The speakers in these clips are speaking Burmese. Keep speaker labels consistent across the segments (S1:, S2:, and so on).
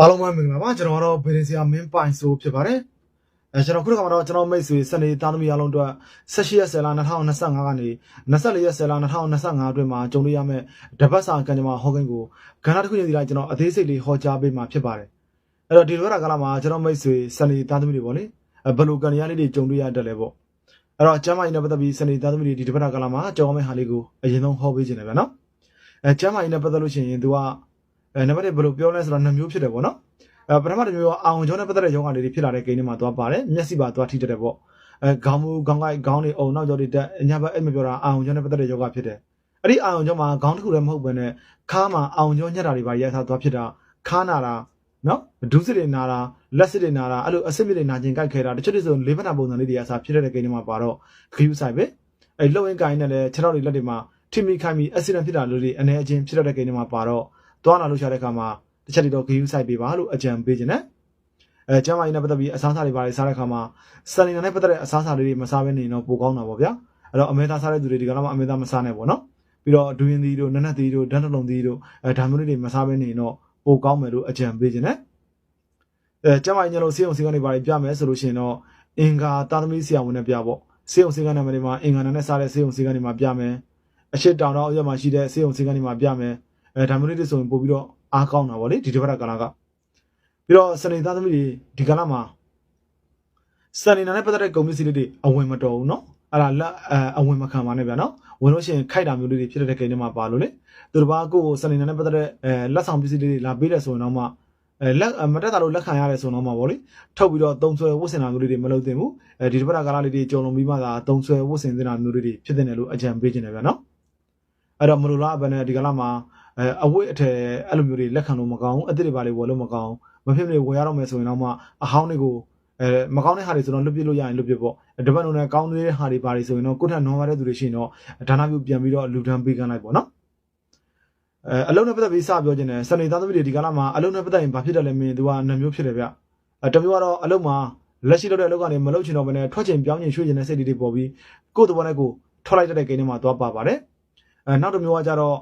S1: အားလုံးပဲမင်္ဂလာပါကျွန်တော်ကတော့ဗီဒီဆီယာမင်းပိုင်ဆိုဖြစ်ပါတယ်အဲကျွန်တော်ခုနကမှတော့ကျွန်တော်မိတ်ဆွေစနေသားသမီးအားလုံးအတွက်16ရက်10လ2025ကနေ24ရက်10လ2025အတွင်းမှာကြုံတွေ့ရမယ့်တပတ်စာကံကြမ္မာဟောကိန်းကိုကဏ္ဍတစ်ခုချင်းစီတိုင်းကျွန်တော်အသေးစိတ်လေးဟောကြားပေးမှာဖြစ်ပါတယ်အဲ့တော့ဒီလိုရတာကလာမှာကျွန်တော်မိတ်ဆွေစနေသားသမီးတွေပေါ့လေအဲဘယ်လိုကံရလေးတွေကြုံတွေ့ရတတ်လဲပေါ့အဲ့တော့ကျမ်းမာရေးနဲ့ပတ်သက်ပြီးစနေသားသမီးတွေဒီတပတ်ကလာမှာကြောင်းမယ့်ဟာလေးကိုအရင်ဆုံးဟောပေးခြင်းတယ်ဗျာနော်အဲကျမ်းမာရေးနဲ့ပတ်သက်လို့ရှိရင် तू က အဲနံပါတ်1ဘယ်လိုပြောလဲဆိုတော့နှစ်မျိုးဖြစ်တယ်ပေါ့နော်အဲပထမတစ်မျိုးကအာဝန်ကျောင်းနဲ့ပတ်သက်တဲ့ယောဂလေးတွေဖြစ်လာတဲ့ကိန်းတွေမှာသွားပါတယ်မျက်စိပါသွားထိတတ်တယ်ပေါ့အဲခေါင်းမူခေါင်းကိုက်ခေါင်းတွေအုံနောက်ကျောတွေတက်အညာဘက်အဲ့မပြောတာအာဝန်ကျောင်းနဲ့ပတ်သက်တဲ့ယောဂဖြစ်တယ်အဲ့ဒီအာဝန်ကျောင်းမှာခေါင်းတစ်ခုလည်းမဟုတ်ဘဲနဲ့ခါမှာအာဝန်ကျောင်းညက်တာတွေပါရိုက်ထားသွားဖြစ်တာခါနာတာနော်ဒုစစ်တွေနာတာလက်စစ်တွေနာတာအဲ့လိုအစစ်မြစ်တွေနာကျင်ကြိုက်ခဲတာတချို့တွေဆိုလေးဖက်နာပုံစံလေးတွေအစားဖြစ်တဲ့ကိန်းတွေမှာပါတော့ခရူးဆိုင်ပဲအဲ့လှုပ်ရင်ကိုင်းနဲ့လည်းခြေထောက်တွေလက်တွေမှာထိမိခိုင်းပြီးအက်ဆီဒန့်ဖြစ်တာလို့တွေအနေအချင်းဖြစ်တဲ့ကိန်းတွေမှာပါတော့ သွားလာလို့ရှာတဲ့အခါမှာတစ်ချက်တွေတော့ခရူးဆိုင်ပေးပါလို့အကြံပေးခြင်းနဲ့အဲကျမ်းမာရေးနဲ့ပတ်သက်ပြီးအစားအစာတွေပါလေစားတဲ့ခါမှာစလင်နာနဲ့ပတ်သက်တဲ့အစားအစာတွေမစားဘဲနေတော့ပိုကောင်းတာပေါ့ဗျာအဲ့တော့အမေသားစားတဲ့သူတွေဒီကနေ့မှအမေသားမစားနဲ့ပေါ့နော်ပြီးတော့ဒူရင်သီးတို့နက်နက်သီးတို့ဓာတ်နှလုံးသီးတို့အဲဒါမျိုးလေးတွေမစားဘဲနေတော့ပိုကောင်းမယ်လို့အကြံပေးခြင်းနဲ့အဲကျမ်းမာရေးညလုံးစေးအောင်စေးကနေပါလေပြမယ်ဆိုလို့ရှိရင်တော့အင်္ဂါသားသမီးဆရာဝန်နဲ့ပြပေါ့စေးအောင်စေးကနေမှာဒီမှာအင်္ဂါနဲ့စားတဲ့စေးအောင်စေးကနေမှာပြမယ်အရှိတောင်တော့အရက်မှာရှိတဲ့စေးအောင်စေးကနေမှာပြမယ် အဲဒါမျိုးလေးတွေဆိုရင်ပို့ပြီးတော့အားကောင်းတာပေါ့လေဒီတစ်ပတ်ကလာက ပြီးတော့စနေသားသမီးတွေဒီကလာမှာစနေနာနဲ့ပတ်သက်တဲ့ကုန်ပစ္စည်းလေးတွေအဝင်မတော်ဘူးเนาะအဲ့ဒါလက်အအဝင်မခံပါနဲ့ဗျာเนาะဝင်လို့ရှိရင်ခိုက်တာမျိုးလေးတွေဖြစ်တဲ့ကိန်းတွေမှာပါလို့လေသူတစ်ပါးကိုယ်ကိုစနေနာနဲ့ပတ်သက်တဲ့အဲလက်ဆောင်ပစ္စည်းလေးတွေလာပေးတယ်ဆိုရင်တော့မှအဲလက်မတက်တာလို့လက်ခံရတယ်ဆိုတော့မှဗောလေထုတ်ပြီးတော့တုံဆွဲဝတ်ဆင်တာမျိုးလေးတွေမလုပ်သင့်ဘူးအဲဒီတစ်ပတ်ကလာလေးတွေကြုံလုံးပြီးမှသာတုံဆွဲဝတ်ဆင်သင့်တာမျိုးလေးတွေဖြစ်တဲ့လို့အကြံပေးခြင်းတယ်ဗျာเนาะအဲ့တော့မလိုလားဘယ်နဲ့ဒီကလာမှာ အဲအဝတ်အထည်အဲ့လိုမျိုးတွေလက်ခံလို့မကောင်းဘူးအစ်စ်တွေပါလေဝယ်လို့မကောင်းဘူးမဖြစ်မနေဝယ်ရတော့မယ်ဆိုရင်တော့မှအဟောင်းတွေကိုအဲမကောင်းတဲ့ဟာတွေဆိုတော့လွတ်ပြစ်လို့ရရင်လွတ်ပြစ်ပေါ့တပတ်လုံးနဲ့ကောင်းတဲ့ဟာတွေပါတွေဆိုရင်တော့ကိုယ့်ထက်နွန်ပါတဲ့သူတွေရှိရင်တော့ဒါနပြုပြန်ပြီးတော့လူဒန်းပေးကမ်းလိုက်ပေါ့နော်အဲအလုံးနဲ့ပတ်သက်ပြီးစပြောခြင်းနဲ့စနေသားသမီးတွေဒီကလာမှာအလုံးနဲ့ပတ်သက်ရင်ဘာဖြစ်တယ်လဲမင်းသူကနှမျိုးဖြစ်တယ်ဗျအဲတမျိုးကတော့အလုံးမှာလက်ရှိလုပ်တဲ့အလုပ်ကနေမလုပ်ချင်တော့ဘဲနဲ့ထွက်ချင်ပြောင်းချင်ရွှေ့ချင်တဲ့စိတ်တွေပေါ်ပြီးကိုယ့်တဘောနဲ့ကိုယ်ထွက်လိုက်တဲ့ကိန်းတွေမှာသွားပါပါတယ်အဲနောက်တစ်မျိုးကကြတော့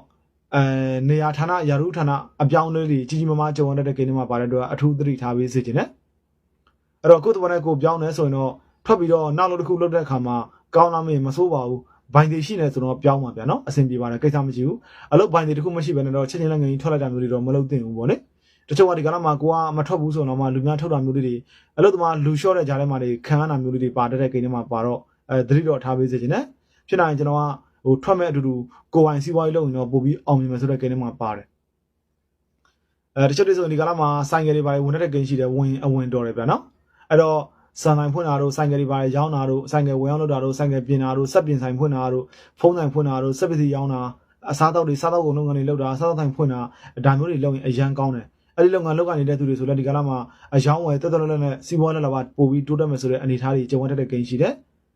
S1: အဲနေရာဌာနရာထူးဌာနအပြောင်းအလဲတွေကြီးကြီးမားမားကြုံရတဲ့ကိန်းတွေမှာပါတဲ့အတွက်အထူးသတိထားပေးစေချင်တယ်အဲ့တော့ကိုယ့်တဘောနဲ့ကိုယ်ပြောင်းနေဆိုရင်တော့ထွက်ပြီးတော့နောက်လို့တစ်ခုလုပ်တဲ့အခါမှာကောင်းလာမင်းမဆိုးပါဘူးဘိုင်တွေရှိနေဆိုတော့ပြောင်းပါဗျာနော်အဆင်ပြေပါတယ်ကိစ္စမရှိဘူးအလုပ်ဘိုင်တွေတစ်ခုမရှိဘဲနဲ့တော့ချက်ချင်းလည်းငင်ကြီးထွက်လိုက်တာမျိုးတွေတော့မလုပ်သင့်ဘူးပေါ့လေတချို့ကဒီကနေ့မှာကိုကမထွက်ဘူးဆိုတော့မှလူများထုတ်တာမျိုးလေးတွေအလုပ်သမားလူလျှော့တဲ့ကြားထဲမှာတွေခံရတာမျိုးလေးတွေပါတတ်တဲ့ကိန်းတွေမှာပါတော့အဲသတိတော့ထားပေးစေချင်တယ်ဖြစ်နိုင်ရင်ကျွန်တော်က ဟိုထွက်မဲ့အတူတူကိုယ်ပိုင်စီးပွားရေးလုပ်ရင်တော့ပို့ပြီးအောင်မြင်မယ်ဆိုတဲ့ကိန်းတွေမှာပါတယ်အဲတချို့တွေဆိုရင်ဒီကလာမှာဆိုင်ကယ်တွေပါဝင်တဲ့ကိန်းရှိတယ်ဝင်အဝင်တော်တယ်ဗျာနော်အဲ့တော့စံဆိုင်ဖွင့်တာတို့ဆိုင်ကယ်တွေပါရောင်းတာတို့ဆိုင်ကယ်ဝင်အောင်လုပ်တာတို့ဆိုင်ကယ်ပြင်တာတို့စက်ပြင်ဆိုင်ဖွင့်တာတို့ဖုန်းဆိုင်ဖွင့်တာတို့စက်ပစ္စည်းရောင်းတာအစားတောက်တွေစားတောက်ကုန်လုပ်ငန်းတွေလုပ်တာစားတောက်ဆိုင်ဖွင့်တာဒါမျိုးတွေလုပ်ရင်အရန်ကောင်းတယ်အဲ့ဒီလုပ်ငန်းလုပ်ကနေတဲ့သူတွေဆိုလည်းဒီကလာမှာအယောင်းဝယ်တက်တက်လက်လက်နဲ့စီးပွားလက်လက်ပါပို့ပြီးတိုးတက်မယ်ဆိုတဲ့အနေအထားတွေကြုံရတဲ့ကိန်းရှိတယ်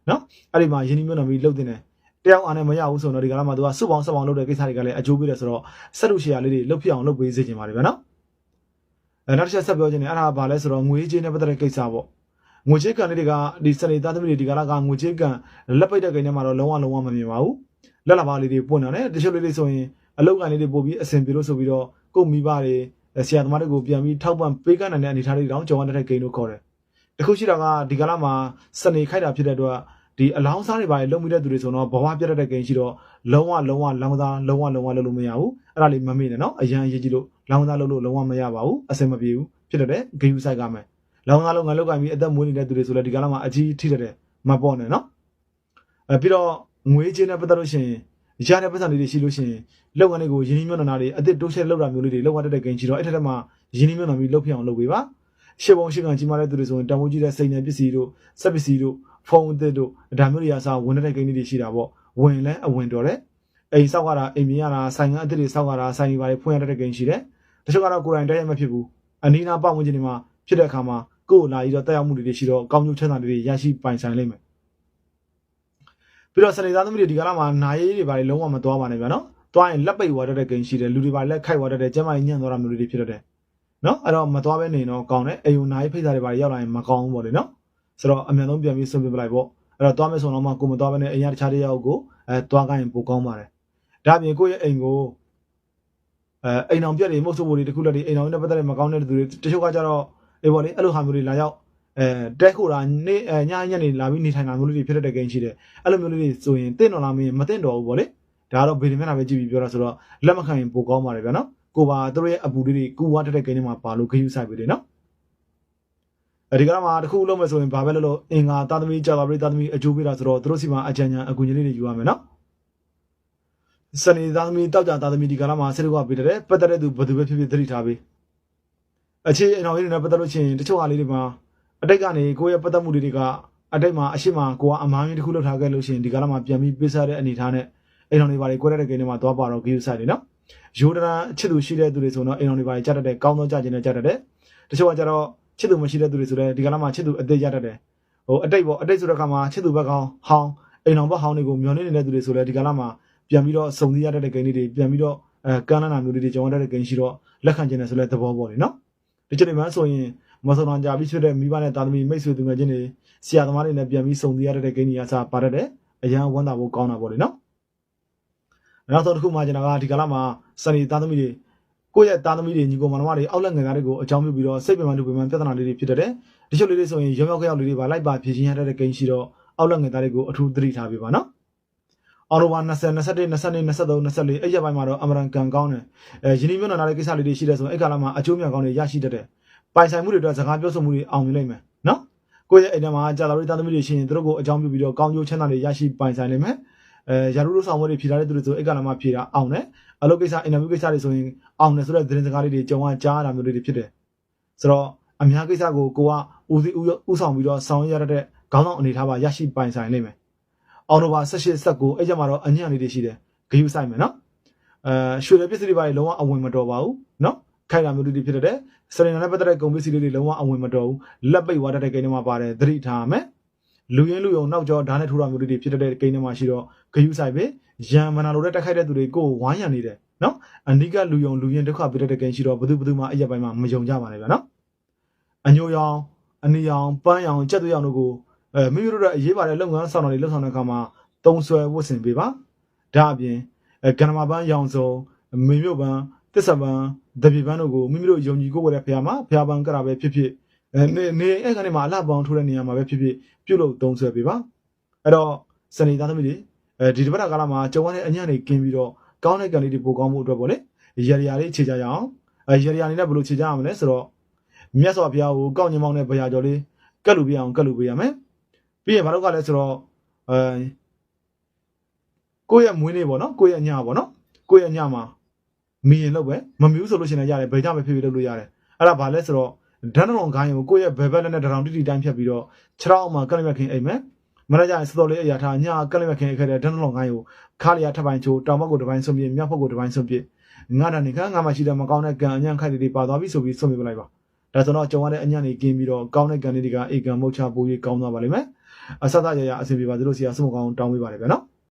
S1: နော်အဲ့ဒီမှာယင်းနှိမ့်မြုံပြီးလုပ်တင်တယ် တယောက်အားနဲ့မရဘူးဆိုတော့ဒီကလာမှာသူကစုပေါင်းဆက်ပေါင်းလုပ်တဲ့ကိစ္စတွေကလည်းအကျိုးပေးတယ်ဆိုတော့ဆက်လူရှယ်ယာလေးတွေလုတ်ဖြစ်အောင်လုပ်ပေးစေချင်ပါတယ်ဗျာနော်အဲနောက်တစ်ချက်ဆက်ပြောချင်တယ်အဲ့ဒါကဘာလဲဆိုတော့ငွေကြေးနဲ့ပတ်သက်တဲ့ကိစ္စပေါ့ငွေကြေးကန်လေးတွေကဒီစနေသားသမီးတွေဒီကလာကငွေကြေးကန်လက်ပိတ်တဲ့ကိန်းထဲမှာတော့လုံးဝလုံးဝမမြင်ပါဘူးလက်လာပါလေးတွေပွင့်တာနဲ့တချို့လေးတွေဆိုရင်အလောက်ကန်လေးတွေပို့ပြီးအဆင်ပြေလို့ဆိုပြီးတော့ကို့မိဘတွေဆရာသမားတွေကိုပြန်ပြီးထောက်ပံ့ပေးကမ်းနိုင်တဲ့အနေအထားတွေတောင်ကြုံရတဲ့ကိန်းလို့ခေါ်တယ်တခုရှိတာကဒီကလာမှာစနေခိုက်တာဖြစ်တဲ့အတွက် ဒီအလောင်းစားတွေပါလေလုံမိတဲ့သူတွေဆိုတော့ဘဝပြတ်တဲ့ကိန်းရှိတော့လုံးဝလုံးဝလောင်းစားလုံးဝလုံးဝလုပ်လို့မရဘူးအဲ့ဒါလေးမမေ့နဲ့နော်အရန်အရေးကြီးလို့လောင်းစားလုပ်လို့လုံးဝမရပါဘူးအဆင်မပြေဘူးဖြစ်တဲ့ဂေယူဆိုင်ကမယ်လောင်းစားလုပ်ငန်းလုပ်ကပြီးအသက်မွေးနေတဲ့သူတွေဆိုလည်းဒီကလာမှာအကြီးထိတဲ့မပေါ့နဲ့နော်အဲပြီးတော့ငွေချင်းနဲ့ပတ်သက်လို့ရှိရင်ရတဲ့ပတ်စံလေးတွေရှိလို့ရှိရင်လုပ်ငန်းတွေကိုယင်းနှိမ့်မြွန်းနာတွေအသက်တိုးချက်လောက်တာမျိုးလေးတွေလောက်ရတဲ့ကိန်းရှိတော့အဲ့ထက်မှာယင်းနှိမ့်မြွန်းနာပြီးလုပ်ပြအောင်လုပ်ပေးပါရှစ်ပုံရှစ်ကန်ကြီးမားတဲ့သူတွေဆိုရင်တန်ဖိုးကြီးတဲ့စိတ်နယ်ပစ္စည်းတို့စက်ပစ္စည်းတို့ ဖုန်းအသစ်တို့ဒါမျိုးတွေအစားဝင်တဲ့ကိန်းလေးတွေရှိတာပေါ့ဝင်လဲအဝင်တော်တယ်အိမ်ဆောက်ရတာအိမ်မြင်ရတာဆိုင်ကအသစ်တွေဆောက်ရတာဆိုင်တွေပါလေဖွင့်ရတဲ့ကိန်းရှိတယ်တချို့ကတော့ကိုယ်တိုင်တက်ရမဖြစ်ဘူးအနီးနားပတ်ဝန်းကျင်တွေမှာဖြစ်တဲ့အခါမှာကိုယ်လာပြီးတော့တက်ရောက်မှုတွေရှိတော့ကောင်းကျိုးချမ်းသာတွေရရှိပိုင်ဆိုင်လိမ့်မယ်ပြီးတော့စနေသားသမီးတွေဒီကလာမှာနာရေးတွေပါလေလုံးဝမသွားပါနဲ့ဗျာနော်သွားရင်လက်ပိတ်ဝါတဲ့ကိန်းရှိတယ်လူတွေပါလက်ခိုက်ဝါတဲ့ကျမကြီးညံ့သွားတာမျိုးတွေဖြစ်တဲ့နော်အဲ့တော့မသွားဘဲနေတော့ကောင်းတယ်အိမ်ယူနာရေးဖိတ်စာတွေပါရောက်လာရင်မကောင်းဘူးပေါ့လေနော် ဆိုတော့အမြန်ဆုံးပြန်ပြီးဆွံ့ပြပလိုက်ပေါ့အဲ့တော့သွားမယ်ဆိုတော့မှကိုမသွားဘဲနဲ့အိမ်ရတခြားတစ်ယောက်ကိုအဲသွားခိုင်းရင်ပိုကောင်းပါတယ်ဒါအပြင်ကိုယ့်ရဲ့အိမ်ကိုအဲအိမ်အောင်ပြက်တွေမုတ်ဆိုးဖို့တွေတခုလက်တွေအိမ်အောင်နဲ့ပတ်သက်တဲ့မကောင်းတဲ့သူတွေတချို့ကကြတော့အေးပေါ့လေအဲ့လိုဟာမျိုးတွေလာရောက်အဲတဲခိုတာနေ့အဲညညနေလာပြီးနေထိုင်တာမျိုးလေးတွေဖြစ်တဲ့ကိန်းရှိတယ်အဲ့လိုမျိုးလေးတွေဆိုရင်တင့်တော်လာမင်းမတင့်တော်ဘူးပေါ့လေဒါကတော့ဗေဒမျက်နှာပဲကြည့်ပြီးပြောတာဆိုတော့လက်မခံရင်ပိုကောင်းပါတယ်ဗျာနော်ကိုပါတို့ရဲ့အပူလေးတွေကူဝါတက်တဲ့ကိန်းတွေမှာပါလို့ခရူးဆိုင်ပြီလေနော်အဲ ဒီကမှာတခုလုံးမယ်ဆိုရင်ဘာပဲလို့လို့အင်္ဂါသာသမီကြာပါပြီသာသမီအကျိုးပေးတာဆိုတော့တို့စီမှာအကြံဉာဏ်အကူအညီလေးတွေယူရမယ်နော်စနေသာသမီတောက်ကြသာသမီဒီကလာမှာဆက်လို့ကပေးတယ်ပတ်သက်တဲ့သူဘယ်သူပဲဖြစ်ဖြစ်သတိထားပေးအခြေအနောက်ရင်းနဲ့ပတ်သက်လို့ချင်းတချို့ဟာလေးတွေမှာအတိတ်ကနေကိုယ့်ရဲ့ပတ်သက်မှုတွေကအတိတ်မှာအရှိမကိုကအမားကြီးတစ်ခုလောက်ထားခဲ့လို့ရှိရင်ဒီကလာမှာပြန်ပြီးပေးစားတဲ့အနေထားနဲ့အိမ်တော်တွေပါလေကိုရတဲ့ကိန်းတွေမှာသွားပါတော့ဂီယူဆိုင်နေနော်ယူဒရာချစ်သူရှိတဲ့သူတွေဆိုတော့အိမ်တော်တွေပါလေကြားတတ်တဲ့ကောင်းသောကြခြင်းနဲ့ကြားတတ်တဲ့တချို့ကကြတော့ ချစ်သူမရှိတဲ့သူတွေဆိုတော့ဒီကလာမှာချစ်သူအသေးကြားတတ်တယ်ဟိုအတိတ်ပေါ့အတိတ်ဆိုတဲ့ခါမှာချစ်သူဘက်ကောင်ဟောင်းအိမ်တော်ဘက်ဟောင်းတွေကိုမျောနေနေတဲ့သူတွေဆိုလဲဒီကလာမှာပြန်ပြီးတော့စုံစည်းရတဲ့ကိန်းတွေပြန်ပြီးတော့အဲကမ်းနာနာမျိုးတွေကြောင်းရတဲ့ကိန်းရှိတော့လက်ခံခြင်းနဲ့ဆိုလဲသဘောပေါက်နေနော်ဒီချိန်မှာဆိုရင်မဆုံတော်ကြပြီးဖြစ်တဲ့မိဘနဲ့တာသမီမိတ်ဆွေသူငယ်ချင်းတွေဆရာသမားတွေနဲ့ပြန်ပြီးစုံစည်းရတဲ့ကိန်းကြီးအစားပါတတ်တယ်အရန်ဝမ်းသာဖို့ကောင်းတာပေါ့လေနော်နောက်ဆုံးတစ်ခုမှကျွန်တော်ကဒီကလာမှာစနေသားသမီးတွေ ကိုယ့်ရဲ့သားသမီးတွေညီကိုမောင်နှမတွေအောက်လက်ငယ်သားတွေကိုအကြောင်းပြုပြီးတော့စိတ်ပင်ပန်းလူပင်ပန်းပြဿနာလေးတွေဖြစ်တတ်တယ်ဒီချို့လေးတွေဆိုရင်ရောင်ရောက်ကြောက်လေးတွေပါလိုက်ပါဖြည့်ချင်းရတဲ့ကိန်းရှိတော့အောက်လက်ငယ်သားတွေကိုအထူးသတိထားပေးပါနော်အော်တိုဘာ20 21 22 23 24အဲ့ရက်ပိုင်းမှာတော့အမရန်ကန်ကောင်းတယ်အဲယင်းဒီမျိုးနာတဲ့ကိစ္စလေးတွေရှိတဲ့ဆိုရင်အဲ့ကာလမှာအကျိုးမြတ်ကောင်းတွေရရှိတတ်တယ်ပိုင်ဆိုင်မှုတွေအတွက်စကားပြောဆိုမှုတွေအောင်မြင်လိမ့်မယ်နော်ကိုယ့်ရဲ့အိမ်ထဲမှာကြာလာတဲ့သားသမီးတွေရှိရင်သူတို့ကိုအကြောင်းပြုပြီးတော့ကောင်းကျိုးချမ်းသာတွေရရှိပိုင်ဆိုင်လိမ့်မယ် အဲရာထူးလို့ဆောင်မတွေဖြေထားတဲ့သူတွေဆိုအဲ့ကာလမှာဖြေတာအောင်တယ်အလုပ်ကိစ္စအင်တာဗျူးကိစ္စတွေဆိုရင်အောင်တယ်ဆိုတဲ့သတင်းစကားလေးတွေကြုံရကြားရတာမျိုးတွေဖြစ်တယ်ဆိုတော့အများကိစ္စကိုကိုကဦးစီးဦးဆောင်ပြီးတော့ဆောင်ရွက်ရတဲ့ခေါင်းဆောင်အနေထားပါရရှိပိုင်ဆိုင်လိမ့်မယ်အော်တိုဘာ18 19အဲ့ကြမှာတော့အညံ့လေးတွေရှိတယ်ဂယုဆိုင်မယ်နော်အဲရွှေရပစ္စည်းတွေပါလုံးဝအဝင်မတော်ပါဘူးနော်ခိုင်တာမျိုးတွေဖြစ်တဲ့စရင်နာနဲ့ပတ်သက်တဲ့ကုန်ပစ္စည်းတွေလုံးဝအဝင်မတော်ဘူးလက်ပိတ်ဝါတတ်တဲ့ကိန်းတွေမှာပါတယ်သတိထားမယ် လူရင်းလူယုံနောက်ကျောဓာတ်နဲ့ထိုးတာမျိုးတွေဖြစ်တဲ့ကိန်းတွေမှာရှိတော့ဂယုဆိုင်ပဲရံမနာလိုတဲ့တက်ခိုက်တဲ့သူတွေကိုဝိုင်းရံနေတယ်နော်အနိကလူယုံလူရင်းဒုက္ခပြတဲ့ကိန်းရှိတော့ဘသူဘသူမှအဲ့ရပိုင်းမှာမယုံကြပါနဲ့ဗျာနော်အညိုရောင်အနီရောင်ပန်းရောင်ကြက်သွေးရောင်တို့ကိုအဲမိမိတို့ရဲ့အရေးပါတဲ့လုပ်ငန်းဆောင်တာတွေလုပ်ဆောင်တဲ့အခါမှာတုံးဆွဲဝတ်ဆင်ပေးပါဒါအပြင်အဲကဏ္ဍမပန်းရောင်စုံမေမြို့ပန်းတစ္ဆပန်းတပိပန်းတို့ကိုမိမိတို့ယုံကြည်ကိုယ်ဝယ်တဲ့ဖရားမှာဖရားပန်းကရာပဲဖြစ်ဖြစ်အဲ နေနေအဲ့ကနေမှာအလှပန်းထိုးတဲ့နေရာမှာပဲဖြစ်ဖြစ်ပြုတ်လို့တုံးဆွဲပေးပါအဲ့တော့စနေသားသမီးတွေအဲဒီတစ်ပတ်ကာလမှာကြုံရတဲ့အညံ့တွေကင်းပြီးတော့ကောင်းတဲ့ကံလေးတွေပိုကောင်းမှုအတွက်ပေါ့လေရရရာလေးခြေကြရအောင်အဲရရရာလေးနဲ့ဘယ်လိုခြေကြရမလဲဆိုတော့မြတ်စွာဘုရားကိုကောက်ညင်မောင်းတဲ့ဘုရားကျော်လေးကတ်လူပြအောင်ကတ်လူပေးရမယ်ပြီးရင်ဘာလို့ကလဲဆိုတော့အဲကိုယ့်ရဲ့မွေးနေ့ပေါ့နော်ကိုယ့်ရဲ့ညပေါ့နော်ကိုယ့်ရဲ့ညမှာမီရင်လို့ပဲမမီဘူးဆိုလို့ရှိရင်လည်းရတယ်ဘယ်ကြမဖြစ်ဖြစ်လုပ်လို့ရတယ်အဲ့ဒါဘာလဲဆိုတော့ ဒန်းတော်ခိုင်းကိုကိုယ့်ရဲ့ဘယ်ဘက်လက်နဲ့တရောင်တိတိတိုင်းဖြတ်ပြီးတော့ခြေထောက်မှာကလမခင်အိမ်မယ်မနေ့ကျရင်စတော်လေးအရာထားညကလမခင်ခဲ့တဲ့ဒန်းတော်ခိုင်းကိုခါလျာထပ်ပိုင်းချိုးတောင်ဘက်ကိုတစ်ပိုင်းဆုံးပြမြောက်ဘက်ကိုတစ်ပိုင်းဆုံးပြငါတန်နေခါငါမှရှိတဲ့မကောင်းတဲ့ကံအညံ့ခိုက်တွေပါသွားပြီဆိုပြီးဆုံးပြပလိုက်ပါဒါဆိုတော့ကြုံရတဲ့အညံ့တွေกินပြီးတော့ကောင်းတဲ့ကံလေးတွေကအေကံမုတ်ချပိုးရေးကောင်းသွားပါလိမ့်မယ်အဆက်အရရအဆင်ပြေပါသလိုဆရာဆုမကောင်းတောင်းပေးပါလေဗျာနော်